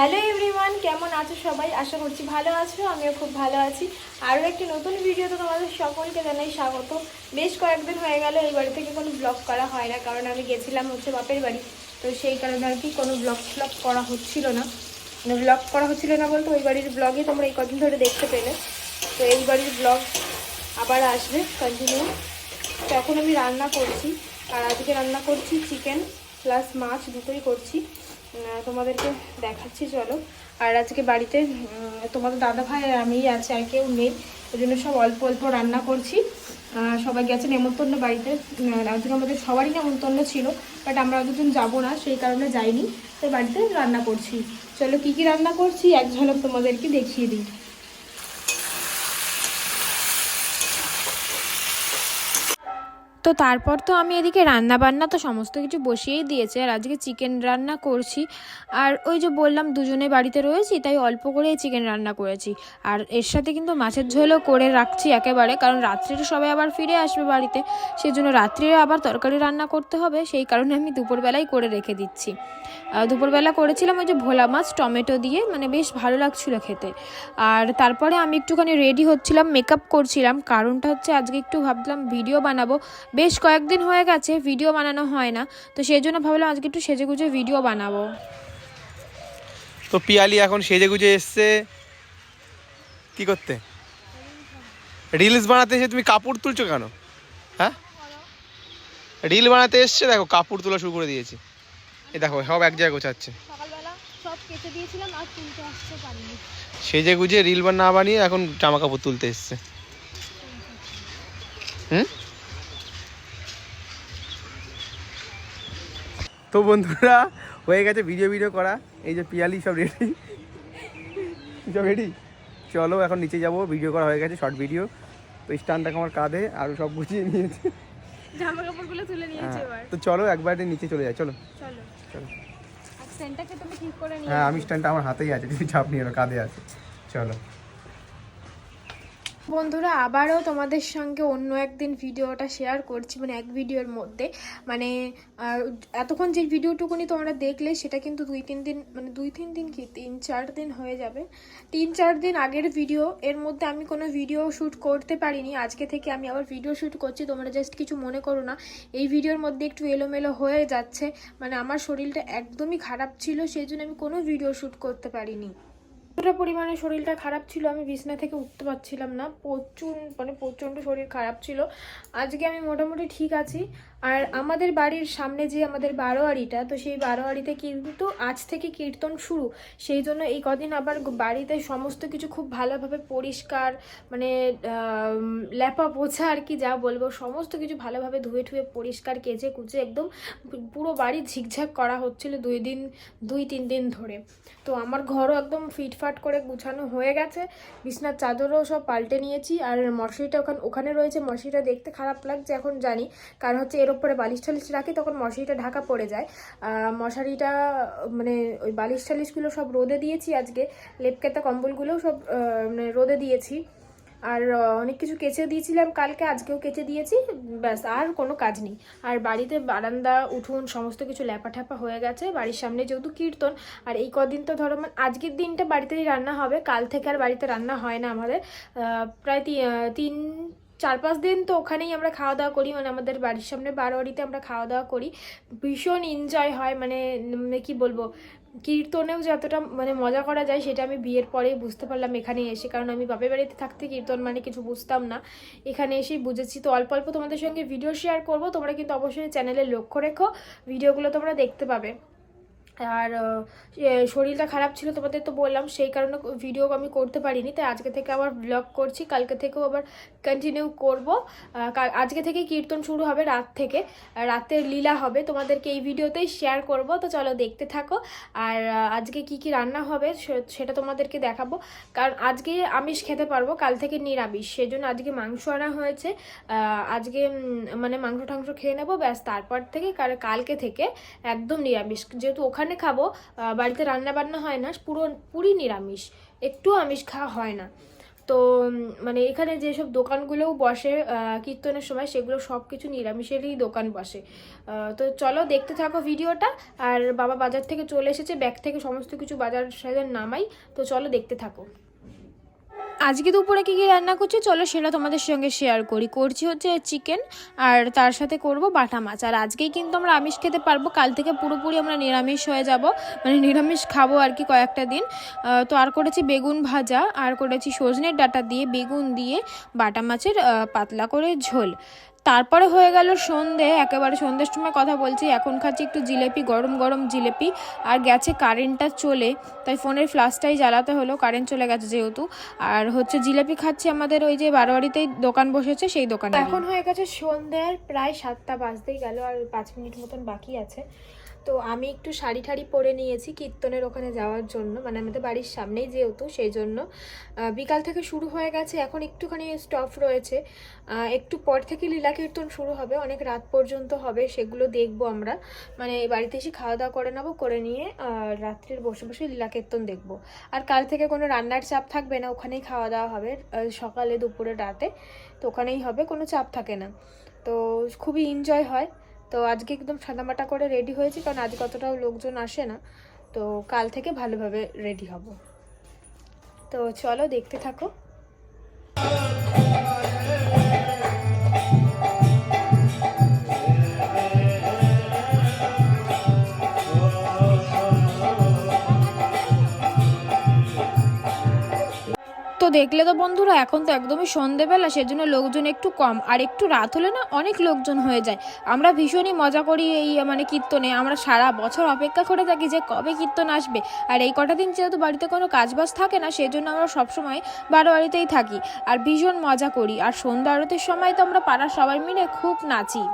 Hello everyone, কেমন আছো সবাই? আশা করছি ভালো আছো, আমিও খুব ভালো আছি। আরও একটি নতুন ভিডিওতে তোমাদের সকলকে জানাই স্বাগত। বেশ কয়েকদিন হয়ে গেল, এই বাড়ি থেকে কোনো ব্লগ করা হয় না, কারণ আমি গেছিলাম হচ্ছে বাপের বাড়ি। তো সেই কারণে আর কি কোনো ব্লগ ফ্লগ করা হচ্ছিল না। মানে ব্লগ করা হচ্ছিল না বলতে ওই বাড়ির ব্লগই তোমরা এই কদিন ধরে দেখতে পেলে। তো এই বাড়ির ব্লগ আবার আসবে কন্টিনিউ তো এখন আমি রান্না করছি, আর আজকে রান্না করছি চিকেন প্লাস মাছ দুটোই করছি। তোমাদেরকে দেখাচ্ছি, চলো। আর আজকে বাড়িতে তোমাদের দাদা ভাই আর আমি আছে, আর কেউ নেই। ওই জন্য সব অল্প অল্প রান্না করছি। সবাই গেছে নেমন্তন্ন বাড়িতে। আজকে আমাদের সবারই নেমন্তন্ন ছিল, বাট আমরা অতদিন যাব না, সেই কারণে যাইনি। তো বাড়িতে রান্না করছি। চলো, কি কি রান্না করছি, এক ঝলক তোমাদেরকে দেখিয়ে দিই। তো তারপর তো আমি এদিকে রান্না বান্না তো সমস্ত কিছু বসিয়েই দিয়েছে, আর আজকে চিকেন রান্না করছি। আর ওই যে বললাম, দুজনে বাড়িতে রয়েছি, তাই অল্প করেই চিকেন রান্না করেছি। আর এর সাথে কিন্তু মাছের ঝোলও করে রাখছি একেবারে, কারণ রাত্রিরে সবাই আবার ফিরে আসবে বাড়িতে। সেই জন্য রাত্রিরে আবার তরকারি রান্না করতে হবে, সেই কারণে আমি দুপুরবেলাই করে রেখে দিচ্ছি। দুপুরবেলা করেছিলাম ওই যে ভোলা মাছ, টমেটো দিয়ে মানে বেশ ভালো লাগছিল খেতে। আর তারপরে আমি একটুখানি রেডি হচ্ছিলাম মেকআপ করছিলাম, কারণটা হচ্ছে আজকে একটু ভাবলাম ভিডিও বানাবো। বেশ কয়েকদিন হয়ে গেছে ভিডিও বানানো হয় না তো সেই জন্য ভাবলাম আজকে একটু সেজে গুজে ভিডিও বানাবো। তো পিয়ালি এখন সেজে গুজে এসছে। কি করতে? রিলস বানাতে এসে তুমি কাপড় তুলছো কেন? হ্যাঁ? রিল বানাতে এসছে দেখো কাপড় তোলা শুরু করে দিয়েছি। এই দেখো সব এক জায়গায় গোছাচ্ছে। সেজে গুজে রিল না বানিয়ে এখন জামা কাপড় তুলতে এসছে। হুম? তো বন্ধুরা হয়ে গেছে ভিডিও ভিডিও করা। এই যে পিয়ালি সব রেডি সব রেডি চলো এখন নিচে যাব ভিডিও করা হয়ে গেছে শর্ট ভিডিও তো স্ট্যান্ডটাকে আমার কাঁধে আর সব গুছিয়ে নিয়েছে। জামা কাপড়গুলো তুলে নিয়েছি হ্যাঁ, এবার। তো চলো একবারে নিচে চলে যাই চলো। চলো। চলো। আর তুমি ঠিক করে নিয়ে হ্যাঁ আমি স্ট্যান্ডটা আমার হাতেই আছে তুমি চাপ নিয়ে কাঁধে আছে। চলো। বন্ধুরা, আবারও তোমাদের সঙ্গে অন্য একদিন ভিডিওটা শেয়ার করছি মানে এক ভিডিওর মধ্যে। মানে এতক্ষণ যে ভিডিওটুকুনি তোমরা দেখলে, সেটা কিন্তু দুই, তিন দিন মানে দুই, তিন দিন কি? তিন, চার দিন হয়ে যাবে। তিন, চার দিন আগের ভিডিও, এর মধ্যে আমি কোনো ভিডিও শ্যুট করতে পারিনি। আজকে থেকে আমি আবার ভিডিও শ্যুট করছি, তোমরা জাস্ট কিছু মনে করো না। এই ভিডিওর মধ্যে একটু এলোমেলো হয়ে যাচ্ছে। মানে আমার শরীরটা একদমই খারাপ ছিল, সেই জন্য আমি কোনো ভিডিও শ্যুট করতে পারিনি। এতটা পরিমাণে শরীরটা খারাপ ছিল, আমি বিছনা থেকে উঠতে পারছিলাম না। প্রচুর মানে প্রচণ্ড শরীর খারাপ ছিল। আজকে আমি মোটামুটি ঠিক আছি। আর আমাদের বাড়ির সামনে যে আমাদের বারোয়ারিটা, তো সেই বারোয়ারিতে কিন্তু আজ থেকে কীর্তন শুরু। সেই জন্য এই কদিন আবার বাড়িতে সমস্ত কিছু খুব ভালোভাবে পরিষ্কার মানে ল্যাপা পোছা আর কি যা বলব, সমস্ত কিছু ভালোভাবে ধুয়ে ঠুয়ে পরিষ্কার কেচে কুচে একদম পুরো বাড়ি ঝিকঝাক করা হচ্ছিল দুই দিন, দুই, তিন দিন ধরে। তো আমার ঘরও একদম ফিটফাট করে গুছানো হয়ে গেছে। বিছনার চাদরও সব পাল্টে নিয়েছি। আর মশারিটা ওখানে ওখানে রয়েছে। মশারিটা দেখতে খারাপ লাগছে এখন জানি। কারণ হচ্ছে এর ওপরে বালিশ টালিশ রাখি, তখন মশারিটা ঢাকা পড়ে যায়। মশারিটা মানে ওই বালিশ টালিশগুলো সব রোদে দিয়েছি আজকে, লেপকেতা কম্বলগুলোও সব মানে রোদে দিয়েছি। আর অনেক কিছু কেচে দিয়েছিলাম কালকে, আজকেও কেচে দিয়েছি, ব্যাস, আর কোনো কাজ নেই। আর বাড়িতে বারান্দা, উঠুন, সমস্ত কিছু ল্যাপা ঠ্যাপা হয়ে গেছে, বাড়ির সামনে যেহেতু কীর্তন, আর এই কদিন তো ধরো মানে আজকের দিনটা বাড়িতেই রান্না হবে, কাল থেকে আর বাড়িতে রান্না হয় না আমাদের। প্রায় তিন চার পাঁচ দিন তো ওখানেই আমরা খাওয়া দাওয়া করি মানে আমাদের বাড়ির সামনে বারোয়ারিতে আমরা খাওয়া দাওয়া করি। ভীষণ এনজয় হয় মানে কি বলব, কীর্তনেও যতটা মানে মজা করা যায় সেটা আমি বিয়ের পরেই বুঝতে পারলাম এখানে এসে, কারণ আমি বাপের বাড়িতে থাকতে কীর্তন মানে কিছু বুঝতাম না। এখানে এসেই বুঝেছি, তো অল্প অল্প তোমাদের সঙ্গে ভিডিও শেয়ার করব, তোমরা কিন্তু অবশ্যই চ্যানেলে লক্ষ্য রেখো ভিডিওগুলো তোমরা দেখতে পাবে। আর শরীরটা খারাপ ছিল তোমাদের তো বললাম, সেই কারণে ভিডিও আমি করতে পারিনি, তাই আজকে থেকে আবার ব্লগ করছি, কালকে থেকেও আবার কন্টিনিউ করব। আজকে থেকে কীর্তন শুরু হবে রাত থেকে রাতের লীলা হবে, তোমাদেরকে এই ভিডিওতেই শেয়ার করব, তো চলো দেখতে থাকো। আর আজকে কি কি রান্না হবে সেটা তোমাদেরকে দেখাবো, কারণ আজকে আমিষ খেতে পারব, কাল থেকে নিরামিষ, সেজন্য আজকে মাংস আনা হয়েছে আজকে মানে মাংস টাংস খেয়ে নেব, ব্যাস, তারপর থেকে কাল- কালকে থেকে একদম নিরামিষ, যেহেতু ওখানে খাব বাড়িতে রান্না বান্না হয় না, পুরো, পুরি নিরামিষ। একটু আমিষ খাওয়া হয় না। তো মানে এখানে যেসব দোকানগুলোও বসে কীর্তনের সময় সেগুলো সব কিছু নিরামিষেরই দোকান বসে। তো চলো দেখতে থাকো ভিডিওটা। আর বাবা বাজার থেকে চলে এসেছে, ব্যাগ থেকে সমস্ত কিছু বাজার সাজার নামাই। তো চলো দেখতে থাকো। আজকে দুপুরে কী কী রান্না করছি? চলো সেটা তোমাদের সঙ্গে শেয়ার করি। করছি হচ্ছে চিকেন আর তার সাথে করব বাটা মাছ। আর আজকেই কিন্তু আমরা আমিষ খেতে পারব। কাল থেকে পুরোপুরি আমরা নিরামিষ হয়ে যাব। মানে নিরামিষ খাব আর কি কয়েকটা দিন। তো আর করেছি বেগুন ভাজা, আর করেছি সজনের ডাটা দিয়ে, বেগুন দিয়ে বাটা মাছের পাতলা করে ঝোল। তারপরে হয়ে গেল সন্ধে, একেবারে সন্ধ্যের সময় কথা বলছি। এখন খাচ্ছি একটু জিলেপি, গরম গরম জিলেপি। আর গেছে কারেন্টটা চলে, তাই ফোনের ফ্লাশটাই জ্বালাতে হলো, কারেন্ট চলে গেছে যেহেতু। আর হচ্ছে জিলেপি খাচ্ছি আমাদের ওই যে বারোয়ারিতেই দোকান বসেছে, সেই দোকানে। এখন হয়ে গেছে সন্ধ্যার প্রায় সাতটা বাজতেই গেল, আর পাঁচ মিনিট মতন বাকি আছে। তো আমি একটু শাড়ি ঠাড়ি পরে নিয়েছি কীর্তনের ওখানে যাওয়ার জন্য। মানে আমাদের বাড়ির সামনেই যেহেতু, সেই জন্য। বিকাল থেকে শুরু হয়ে গেছে, এখন একটুখানি স্টপ রয়েছে। একটু পর থেকে লীলা কীর্তন শুরু হবে, অনেক রাত পর্যন্ত হবে, সেগুলো দেখব আমরা। মানে বাড়িতে এসে খাওয়া দাওয়া করে নেব, করে নিয়ে রাত্রির বসে বসে লীলা কীর্তন দেখব। আর কাল থেকে কোনো রান্নার চাপ থাকবে না, ওখানেই খাওয়া দাওয়া হবে সকালে দুপুরে রাতে। তো ওখানেই হবে, কোনো চাপ থাকে না। তো খুবই এনজয় হয়। তো আজকে একদম সাদামাটা করে রেডি হয়েছি, কারণ আজ অতটাও লোকজন আসে না। তো কাল থেকে ভালোভাবে রেডি হব। তো চলো দেখতে থাকো। দেখলে তো বন্ধুরা, এখন তো একদমই সন্ধেবেলা, সেজন্য লোকজন একটু কম। আর একটু রাত হলে না অনেক লোকজন হয়ে যায়। আমরা ভীষণই মজা করি এই মানে কীর্তনে। আমরা সারা বছর অপেক্ষা করে থাকি যে কবে কীর্তন আসবে। আর এই কটা দিন যেহেতু বাড়িতে কোনো কাজবাজ থাকে না, সেজন্য আমরা সবসময় বারো বাড়িতেই থাকি। আর ভীষণ মজা করি। আর সন্ধ্যা আরতির সময় তো আমরা পাড়ার সবাই মিলে খুব নাচি।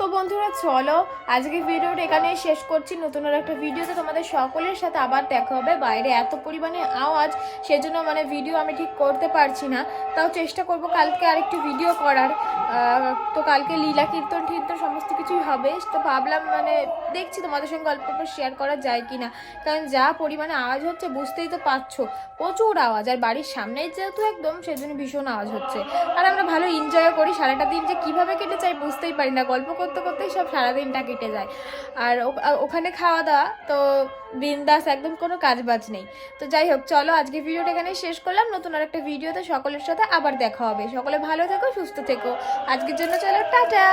তো বন্ধুরা, চলো আজকে ভিডিওটা এখানেই শেষ করছি। নতুন আর একটা ভিডিওতে তোমাদের সকলের সাথে আবার দেখা হবে। বাইরে এত পরিমাণে আওয়াজ, সেজন্য মানে ভিডিও আমি ঠিক করতে পারছি না। তাও চেষ্টা করব কালকে আরেকটু ভিডিও করার। তো কালকে লীলা কীর্তন টীর্তন সমস্ত কিছুই হবে। তো ভাবলাম মানে দেখছি তোমাদের সঙ্গে অল্প শেয়ার করা যায় কি না কারণ যা পরিমাণে আওয়াজ হচ্ছে বুঝতেই তো পারছ। প্রচুর আওয়াজ, আর বাড়ির সামনেই যেহেতু একদম, সেজন্য ভীষণ আওয়াজ হচ্ছে। আর আমরা ভালো এনজয় করি। সারাটা দিন যে কীভাবে কেটে চাই বুঝতেই পারি না। গল্প করতে করতেই সব সারাদিনটা কেটে যায়। আর ওখানে খাওয়া দাওয়া তো বিন্দাস একদম কোনো কাজ বাজ নেই। তো যাই হোক, চলো আজকে ভিডিওটা এখানে শেষ করলাম। নতুন আর একটা ভিডিওতে সকলের সাথে আবার দেখা হবে। সকলে ভালো থেকো, সুস্থ থেকো। আজকের জন্য চলো, টাটা!